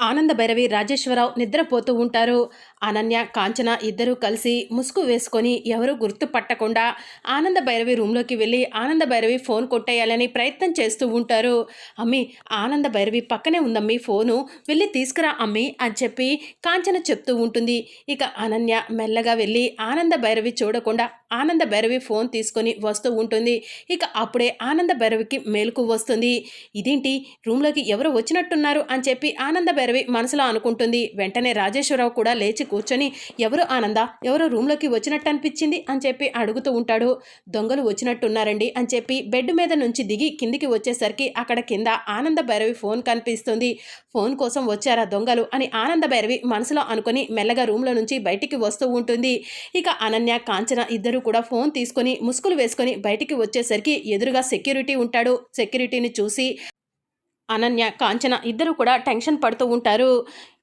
ఆనంద భైరవి రాజేశ్వరరావు నిద్రపోతూ ఉంటారు. అనన్య కాంచన ఇద్దరూ కలిసి ముసుగు వేసుకొని ఎవరూ గుర్తుపట్టకుండా ఆనంద భైరవి రూమ్లోకి వెళ్ళి ఆనంద భైరవి ఫోన్ కొట్టేయాలని ప్రయత్నం చేస్తూ ఉంటారు. అమ్మి ఆనంద భైరవి పక్కనే ఉందమ్మి ఫోను వెళ్ళి తీసుకురా అమ్మి అని చెప్పి కాంచన చెప్తూ ఉంటుంది. ఇక అనన్య మెల్లగా వెళ్ళి ఆనంద భైరవి చూడకుండా ఆనంద భైరవి ఫోన్ తీసుకొని వస్తూ ఉంటుంది. ఇక అప్పుడే ఆనంద భైరవికి మేలుకు వస్తుంది. ఇదేంటి? రూమ్లోకి ఎవరు వచ్చినట్టున్నారు అని చెప్పి ఆనంద భైరవి మనసులో అనుకుంటుంది. వెంటనే రాజేశ్వరరావు కూడా లేచి కూర్చొని ఎవరు ఆనంద? ఎవరో రూమ్లోకి వచ్చినట్టు అనిపించింది అని చెప్పి అడుగుతూ ఉంటాడు. దొంగలు వచ్చినట్టున్నారండి అని చెప్పి బెడ్ మీద నుంచి దిగి కిందికి వచ్చేసరికి అక్కడ కింద ఆనంద భైరవి ఫోన్ కనిపిస్తుంది. ఫోన్ కోసం వచ్చారా దొంగలు? అని ఆనంద భైరవి మనసులో అనుకొని మెల్లగా రూమ్లో నుంచి బయటికి వస్తూ ఉంటుంది. ఇక అనన్య కాంచన ఇద్దరు కూడా ఫోన్ తీసుకొని ముసుగులు వేసుకొని బయటికి వచ్చేసరికి ఎదురుగా సెక్యూరిటీ ఉంటాడు. సెక్యూరిటీని చూసి అనన్య కాంచన ఇద్దరు కూడా టెన్షన్ పడుతూ ఉంటారు.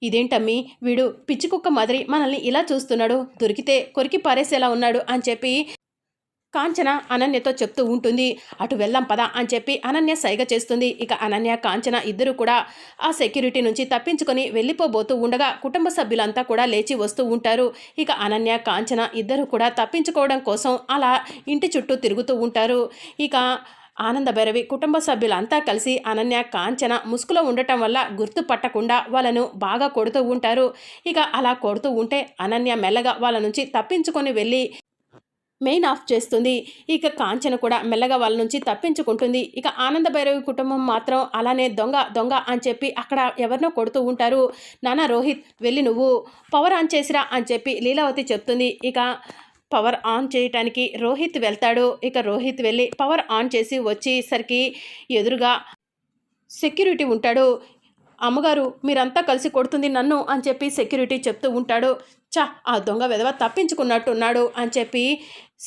ఇదేంటమ్మి? వీడు పిచ్చి కుక్క మాదిరి మనల్ని ఇలా చూస్తున్నాడు. దొరికితే కొరికి పారేసేలా ఉన్నాడు అని చెప్పి కాంచన అనన్యతో చెప్తూ ఉంటుంది. అటు వెళ్ళాం పదా అని చెప్పి అనన్య సైగ చేస్తుంది. ఇక అనన్య కాంచన ఇద్దరు కూడా ఆ సెక్యూరిటీ నుంచి తప్పించుకొని వెళ్ళిపోబోతూ ఉండగా కుటుంబ సభ్యులంతా కూడా లేచి వస్తూ ఉంటారు. ఇక అనన్య కాంచన ఇద్దరు కూడా తప్పించుకోవడం కోసం అలా ఇంటి చుట్టూ తిరుగుతూ ఉంటారు. ఇక ఆనంద భైరవి కుటుంబ సభ్యులంతా కలిసి అనన్య కాంచన ముసుగులో ఉండటం వల్ల గుర్తుపట్టకుండా వాళ్ళను బాగా కొడుతూ ఉంటారు. ఇక అలా కొడుతూ ఉంటే అనన్య మెల్లగా వాళ్ళ నుంచి తప్పించుకొని వెళ్ళి మెయిన్ ఆఫ్ చేస్తుంది. ఇక కాంచన కూడా మెల్లగా వాళ్ళ నుంచి తప్పించుకుంటుంది. ఇక ఆనంద భైరవి కుటుంబం మాత్రం అలానే దొంగ దొంగ అని చెప్పి అక్కడ ఎవరినో కొడుతూ ఉంటారు. నానా రోహిత్ వెళ్ళి నువ్వు పవర్ ఆన్ చేసిరా అని చెప్పి లీలావతి చెప్తుంది. ఇక పవర్ ఆన్ చేయటానికి రోహిత్ వెళ్తాడు. ఇక రోహిత్ వెళ్ళి పవర్ ఆన్ చేసి వచ్చేసరికి ఎదురుగా సెక్యూరిటీ ఉంటాడు. అమ్మగారు మీరంతా కలిసి కొడుతుంది నన్ను అని చెప్పి సెక్యూరిటీ చెప్తూ ఉంటాడు. చా ఆ దొంగ విధవ తప్పించుకున్నట్టున్నాడు అని చెప్పి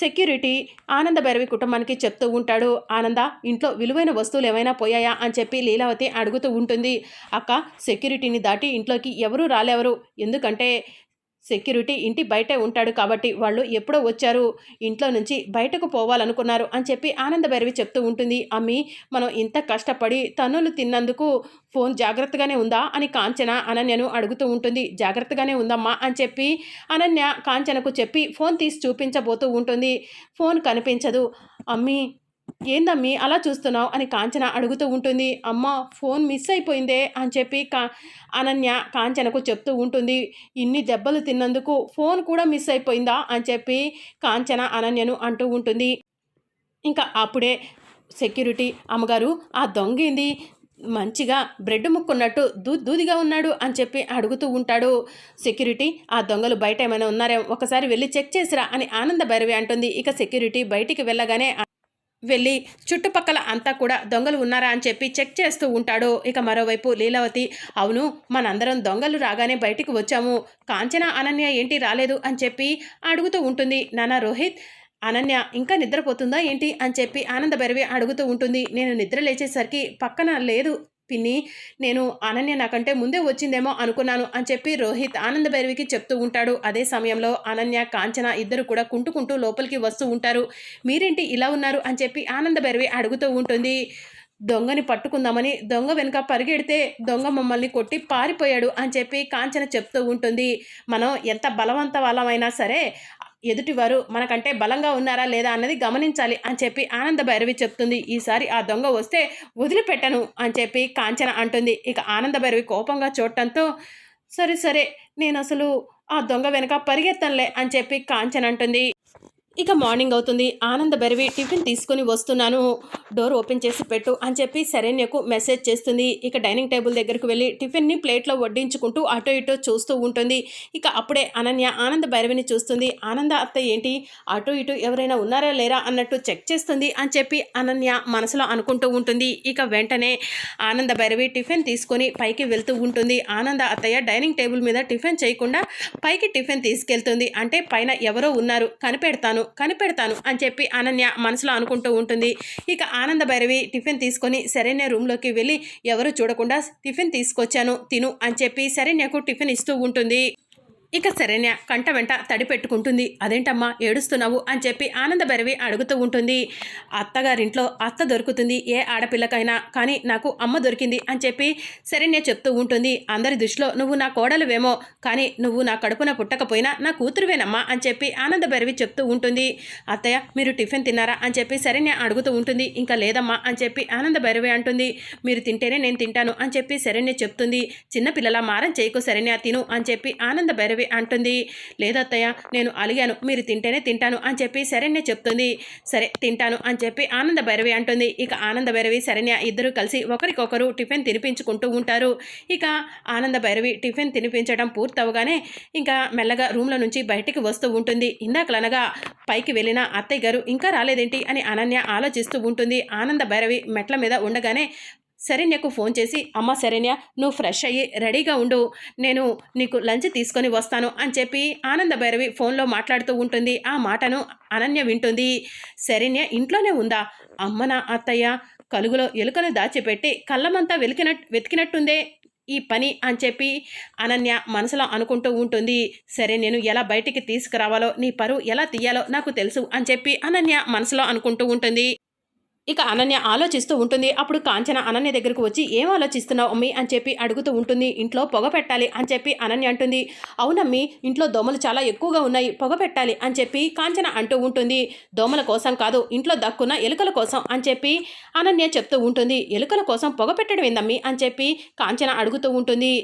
సెక్యూరిటీ ఆనంద భైరవి కుటుంబానికి చెప్తూ ఉంటాడు. ఆనంద ఇంట్లో విలువైన వస్తువులు ఏమైనా పోయాయా అని చెప్పి లీలావతి అడుగుతూ ఉంటుంది. అక్క సెక్యూరిటీని దాటి ఇంట్లోకి ఎవరూ రాలేవరు. ఎందుకంటే సెక్యూరిటీ ఇంటి బయటే ఉంటాడు కాబట్టి వాళ్ళు ఎప్పుడో వచ్చారు ఇంట్లో నుంచి బయటకు పోవాలనుకున్నారు అని చెప్పి ఆనందభైరవి చెప్తూ ఉంటుంది. అమ్మి మనం ఇంత కష్టపడి తన్నులు తిన్నందుకు ఫోన్ జాగ్రత్తగానే ఉందా? అని కాంచన అనన్యను అడుగుతూ ఉంటుంది. జాగ్రత్తగానే ఉందమ్మా అని చెప్పి అనన్య కాంచనకు చెప్పి ఫోన్ తీసి చూపించబోతూ ఉంటుంది. ఫోన్ కనిపించదు. అమ్మి ఏందమ్మి అలా చూస్తున్నావు? అని కాంచన అడుగుతూ ఉంటుంది. అమ్మ ఫోన్ మిస్ అయిపోయిందే అని చెప్పి కా అనన్య కాంచనకు చెప్తూ ఉంటుంది. ఇన్ని దెబ్బలు తిన్నందుకు ఫోన్ కూడా మిస్ అయిపోయిందా? అని చెప్పి కాంచన అనన్యను అంటూ ఉంటుంది. ఇంకా అప్పుడే సెక్యూరిటీ అమ్మగారు ఆ దొంగింది మంచిగా బ్రెడ్ ముక్కున్నట్టు దూ దూదిగా ఉన్నాడు అని చెప్పి అడుగుతూ ఉంటాడు. సెక్యూరిటీ ఆ దొంగలు బయట ఏమైనా ఉన్నారేమో ఒకసారి వెళ్ళి చెక్ చేసిరా అని ఆనంద భైరవి అంటుంది. ఇక సెక్యూరిటీ బయటికి వెళ్ళగానే వెళ్ళి చుట్టుపక్కల అంతా కూడా దొంగలు ఉన్నారా అని చెప్పి చెక్ చేస్తూ ఉంటాడు. ఇక మరోవైపు లీలావతి అవును మనందరం దొంగలు రాగానే బయటికి వచ్చాము. కాంచన అనన్య ఏంటి రాలేదు అని చెప్పి అడుగుతూ ఉంటుంది. నానా రోహిత్ అనన్య ఇంకా నిద్రపోతుందా ఏంటి అని చెప్పి ఆనంద భైరవి అడుగుతూ ఉంటుంది. నేను నిద్ర లేచేసరికి పక్కన లేదు పిన్ని నేను అనన్య నాకంటే ముందే వచ్చిందేమో అనుకున్నాను అని చెప్పి రోహిత్ ఆనంద భైరవికి చెప్తూ ఉంటాడు. అదే సమయంలో అనన్య కాంచన ఇద్దరు కూడా కుంటుకుంటూ లోపలికి వస్తూ ఉంటారు. మీరేంటి ఇలా ఉన్నారు అని చెప్పి ఆనంద భైరవి అడుగుతూ ఉంటుంది. దొంగని పట్టుకుందామని దొంగ వెనుక పరిగెడితే దొంగ మమ్మల్ని కొట్టి పారిపోయాడు అని చెప్పి కాంచన చెప్తూ ఉంటుంది. మనం ఎంత బలవంత వాళ్ళమైనా సరే ఎదుటివారు మనకంటే బలంగా ఉన్నారా లేదా అన్నది గమనించాలి అని చెప్పి ఆనంద భైరవి చెప్తుంది. ఈసారి ఆ దొంగ వస్తే వదిలిపెట్టను అని చెప్పి కాంచన అంటుంది. ఇక ఆనంద భైరవి కోపంగా చూడటంతో సరే సరే నేను అసలు ఆ దొంగ వెనక పరిగెత్తనులే అని చెప్పి కాంచన అంటుంది. ఇక మార్నింగ్ అవుతుంది. ఆనంద బెరవి టిఫిన్ తీసుకుని వస్తున్నాను. డోర్ ఓపెన్ చేసి పెట్టు అని చెప్పి శరణ్యకు మెసేజ్ చేస్తుంది. ఇక డైనింగ్ టేబుల్ దగ్గరకు వెళ్ళి టిఫిన్ని ప్లేట్లో వడ్డించుకుంటూ అటో ఇటో చూస్తూ ఉంటుంది. ఇక అప్పుడే అనన్య ఆనంద భైరవిని చూస్తుంది. ఆనంద అత్త ఏంటి? అటు ఇటు ఎవరైనా ఉన్నారా లేరా అన్నట్టు చెక్ చేస్తుంది అని చెప్పి అనన్య మనసులో అనుకుంటూ ఉంటుంది. ఇక వెంటనే ఆనంద భైరవి టిఫిన్ తీసుకొని పైకి వెళ్తూ ఉంటుంది. ఆనంద అత్తయ్య డైనింగ్ టేబుల్ మీద టిఫిన్ చేయకుండా పైకి టిఫిన్ తీసుకెళ్తుంది. అంటే పైన ఎవరో ఉన్నారు. కనిపెడతాను. కనిపెడతాను అని చెప్పి అనన్య మనసులో అనుకుంటూ ఉంటుంది. ఇక ఆనంద భైరవి టిఫిన్ తీసుకొని శరణ్య రూమ్లోకి వెళ్ళి ఎవరు చూడకుండా టిఫిన్ తీసుకొచ్చాను తిను అని చెప్పి శరణ్యకు టిఫిన్ ఇస్తూ ఉంటుంది. ఇక శరణ్య కంట వెంట తడి పెట్టుకుంటుంది. అదేంటమ్మా ఏడుస్తున్నావు? అని చెప్పి ఆనందభైరవి అడుగుతూ ఉంటుంది. అత్తగారింట్లో అత్త దొరుకుతుంది ఏ ఆడపిల్లకైనా కానీ నాకు అమ్మ దొరికింది అని చెప్పి శరణ్య చెప్తూ ఉంటుంది. అందరి దృష్టిలో నువ్వు నా కోడలువేమో కానీ నువ్వు నా కడుపున పుట్టకపోయినా నా కూతురువేనమ్మా అని చెప్పి ఆనందభైరవి చెప్తూ ఉంటుంది. అత్తయ్య మీరు టిఫిన్ తిన్నారా? అని చెప్పి శరణ్య అడుగుతూ ఉంటుంది. ఇంకా లేదమ్మా అని చెప్పి ఆనందభైరవి అంటుంది. మీరు తింటేనే నేను తింటాను అని చెప్పి శరణ్య చెప్తుంది. చిన్నపిల్లల మారం చేయకు శరణ్య తిను అని చెప్పి ఆనంద భైరవి అంటుంది లేదత్తయ్య నేను అలిగాను మీరు తింటేనే తింటాను అని చెప్పి శరణ్య చెప్తుంది. సరే తింటాను అని చెప్పి ఆనంద భైరవి అంటుంది. ఇక ఆనంద భైరవి శరణ్య ఇద్దరు కలిసి ఒకరికొకరు టిఫిన్ తినిపించుకుంటూ ఉంటారు. ఇక ఆనంద భైరవి టిఫిన్ తినిపించడం పూర్తవగానే ఇంకా మెల్లగా రూమ్లో నుంచి బయటికి వస్తూ ఉంటుంది. ఇందాకలనగా పైకి వెళ్ళిన అత్తయ్య గారు ఇంకా రాలేదేంటి? అని అనన్య ఆలోచిస్తూ ఉంటుంది. ఆనంద భైరవి మెట్ల మీద ఉండగానే శరణ్యకు ఫోన్ చేసి అమ్మ శరణ్య నువ్వు ఫ్రెష్ అయ్యి రెడీగా ఉండు. నేను నీకు లంచ్ తీసుకొని వస్తాను అని చెప్పి ఆనంద భైరవి ఫోన్లో మాట్లాడుతూ ఉంటుంది. ఆ మాటను అనన్య వింటుంది. శరణ్య ఇంట్లోనే ఉందా? అమ్మ నా అత్తయ్య కలుగులో ఎలుకను దాచిపెట్టి కళ్ళమంతా వెలికినట్టు వెతికినట్టుందే ఈ పని అని చెప్పి అనన్య మనసులో అనుకుంటూ ఉంటుంది. సరే నేను ఎలా బయటికి తీసుకురావాలో నీ పరువు ఎలా తీయాలో నాకు తెలుసు అని చెప్పి అనన్య మనసులో అనుకుంటూ ఉంటుంది. ఇక అనన్య ఆలోచిస్తూ ఉంటుంది. అప్పుడు కాంచన అనన్య దగ్గరకు వచ్చి ఏం ఆలోచిస్తున్నావు అమ్మి? అని చెప్పి అడుగుతూ ఉంటుంది. ఇంట్లో పొగ పెట్టాలి అని చెప్పి అనన్య అంటుంది. అవునమ్మి ఇంట్లో దోమలు చాలా ఎక్కువగా ఉన్నాయి. పొగ పెట్టాలి అని చెప్పి కాంచన అంటూ ఉంటుంది. దోమల కోసం కాదు ఇంట్లో దక్కున్న ఎలుకల కోసం అని చెప్పి అనన్య చెప్తూ ఉంటుంది. ఎలుకల కోసం పొగ పెట్టడం ఏందమ్మి? అని చెప్పి కాంచన అడుగుతూ ఉంటుంది.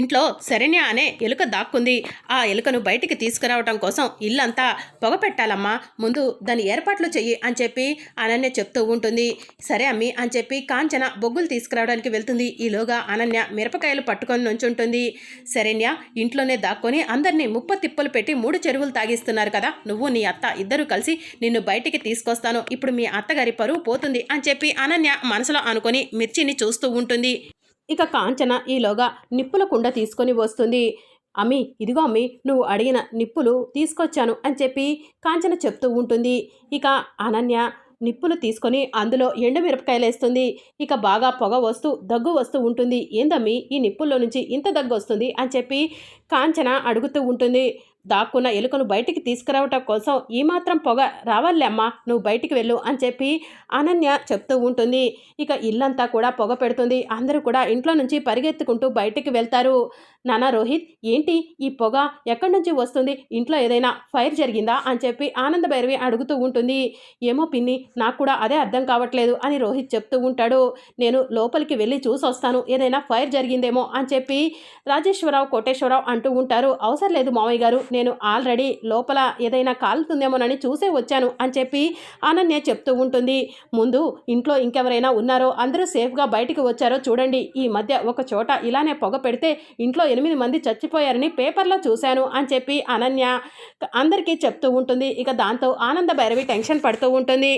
ఇంట్లో శరణ్య అనే ఎలుక దాక్కుంది. ఆ ఎలుకను బయటికి తీసుకురావటం కోసం ఇల్లంతా పొగ పెట్టాలమ్మా. ముందు దాని ఏర్పాట్లు చెయ్యి అని చెప్పి అనన్య చెప్తూ ఉంటుంది. సరే అమ్మి అని చెప్పి కాంచన బొగ్గులు తీసుకురావడానికి వెళ్తుంది. ఈలోగా అనన్య మిరపకాయలు పట్టుకొని నుంచుంటుంది. శరణ్య ఇంట్లోనే దాక్కొని అందరినీ ముప్ప తిప్పలు పెట్టి మూడు చెరువులు తాగిస్తున్నారు కదా. నువ్వు నీ అత్త ఇద్దరు కలిసి నిన్ను బయటికి తీసుకొస్తాను. ఇప్పుడు మీ అత్తగారి పరువు పోతుంది అని చెప్పి అనన్య మనసులో అనుకొని మిర్చిని చూస్తూ ఉంటుంది. ఇక కాంచన ఈలోగా నిప్పుల కుండ తీసుకొని వస్తుంది. అమ్మి ఇదిగో అమ్మి నువ్వు అడిగిన నిప్పులు తీసుకొచ్చాను అని చెప్పి కాంచన చెప్తూ ఉంటుంది. ఇక అనన్య నిప్పులు తీసుకొని అందులో ఎండుమిరపకాయలు వేస్తుంది. ఇక బాగా పొగ వస్తూ దగ్గు వస్తూ ఉంటుంది. ఏందమ్మి ఈ నిప్పుల్లో నుంచి ఇంత దగ్గు వస్తుంది అని చెప్పి కాంచన అడుగుతూ ఉంటుంది. దాక్కున్న ఎలుకను బయటికి తీసుకురావటం కోసం ఈ మాత్రం పొగ రావాలే అమ్మా నువ్వు బయటికి వెళ్ళు అని చెప్పి అనన్య చెప్తూ ఉంటుంది. ఇక ఇల్లంతా కూడా పొగ పెడుతుంది. అందరూ కూడా ఇంట్లో నుంచి పరిగెత్తుకుంటూ బయటికి వెళ్తారు. నానా రోహిత్ ఏంటి ఈ పొగ? ఎక్కడి నుంచి వస్తుంది? ఇంట్లో ఏదైనా ఫైర్ జరిగిందా? అని చెప్పి ఆనంద భైరవి అడుగుతూ ఉంటుంది. ఏమో పిన్ని నాకు కూడా అదే అర్థం కావట్లేదు అని రోహిత్ చెప్తూ ఉంటాడు. నేను లోపలికి వెళ్ళి చూసి వస్తాను ఏదైనా ఫైర్ జరిగిందేమో అని చెప్పి రాజేశ్వరరావు కోటేశ్వరరావు అంటూ ఉంటారు. అవసరం లేదు మామయ్య గారు. నేను ఆల్రెడీ లోపల ఏదైనా కాలుతుందేమోనని చూసే వచ్చాను అని చెప్పి అనన్య చెప్తూ ఉంటుంది. ముందు ఇంట్లో ఇంకెవరైనా ఉన్నారో అందరూ సేఫ్గా బయటికి వచ్చారో చూడండి. ఈ మధ్య ఒక చోట ఇలానే పొగ పెడితే ఇంట్లో ఎనిమిది మంది చచ్చిపోయారని పేపర్లో చూశాను అని చెప్పి అనన్య అందరికీ చెప్తూ ఉంటుంది. ఇక దాంతో ఆనంద భైరవి టెన్షన్ పడుతూ ఉంటుంది.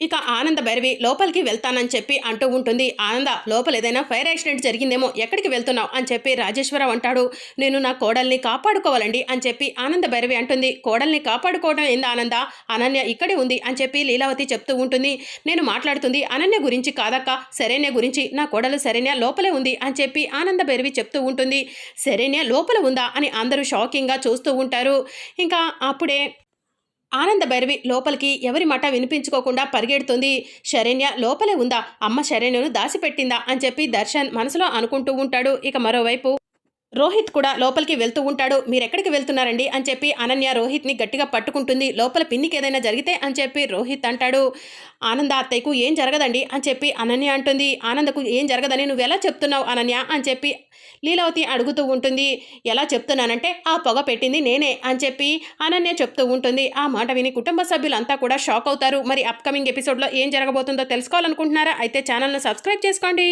ఇక ఆనంద భైరవి లోపలికి వెళ్తానని చెప్పి అంటూ ఉంటుంది. ఆనంద లోపల ఏదైనా ఫైర్ యాక్సిడెంట్ జరిగిందేమో ఎక్కడికి వెళ్తున్నావు? అని చెప్పి రాజేశ్వరరావు అంటాడు. నేను నా కోడల్ని కాపాడుకోవాలండి అని చెప్పి ఆనంద భైరవి అంటుంది. కోడల్ని కాపాడుకోవడం ఏంది ఆనంద? అనన్య ఇక్కడే ఉంది అని చెప్పి లీలావతి చెప్తూ ఉంటుంది. నేను మాట్లాడుతుంది అనన్య గురించి కాదక్క శరణ్య గురించి. నా కోడలు శరణ్య లోపలే ఉంది అని చెప్పి ఆనంద భైరవి చెప్తూ ఉంటుంది. శరణ్య లోపల ఉందా అని అందరూ షాకింగ్గా చూస్తూ ఉంటారు. ఇంకా అప్పుడే ఆనంద భైరవి లోపలికి ఎవరి మాట వినిపించుకోకుండా పరిగెడుతుంది. శరణ్య లోపలే ఉందా? అమ్మ శరణ్యను దాసిపెట్టిందా? అని చెప్పి దర్శన్ మనసులో అనుకుంటూ ఉంటాడు. ఇక మరోవైపు రోహిత్ కూడా లోపలికి వెళ్తూ ఉంటాడు. మీరెక్కడికి వెళ్తున్నారండి? అని చెప్పి అనన్య రోహిత్ని గట్టిగా పట్టుకుంటుంది. లోపల పిన్నికి ఏదైనా జరిగితే? అని చెప్పి రోహిత్ అంటాడు. ఆనంద అత్తయ్యకు ఏం జరగదండి? అని చెప్పి అనన్య అంటుంది. ఆనందకు ఏం జరగదని నువ్వు ఎలా చెప్తున్నావు అనన్య? అని చెప్పి లీలావతి అడుగుతూ ఉంటుంది. ఎలా చెప్తున్నానంటే ఆ పొగ పెట్టింది నేనే అని చెప్పి అనన్య చెప్తూ ఉంటుంది. ఆ మాట విని కుటుంబ సభ్యులంతా కూడా షాక్ అవుతారు. మరి అప్కమింగ్ ఎపిసోడ్లో ఏం జరగబోతుందో తెలుసుకోవాలనుకుంటున్నారా? అయితే ఛానల్ను సబ్స్క్రైబ్ చేసుకోండి.